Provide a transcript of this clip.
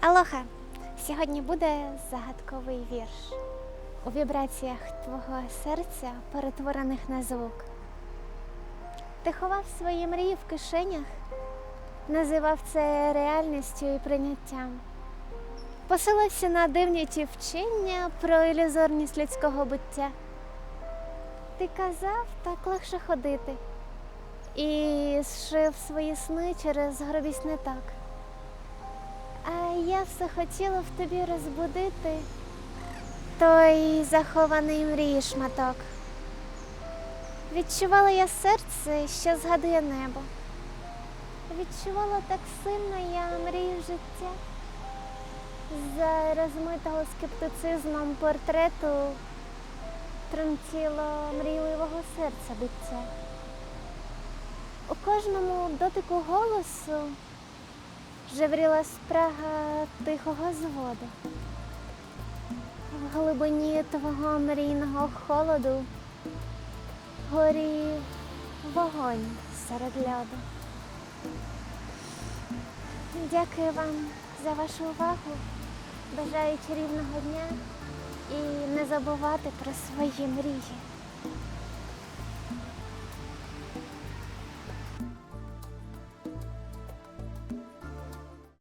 Алоха! Сьогодні буде загадковий вірш. У вібраціях твого серця, перетворених на звук. Ти ховав свої мрії в кишенях, називав це реальністю і прийняттям. Посилився на дивні ті вчення про ілюзорність людського буття. Ти казав, так легше ходити, і зшив свої сни через гробість не так. Я все хотіла в тобі розбудити той захований мрії шматок. Відчувала я серце, що згадує небо. Відчувала так сильно я мрію життя. За розмитого скептицизмом портрету тремтіло мрійливого серця биття. У кожному дотику голосу жевріла спрага тихого зводу. В глибині твого мрійного холоду горів вогонь серед льоду. Дякую вам за вашу увагу. Бажаю чарівного дня і не забувати про свої мрії.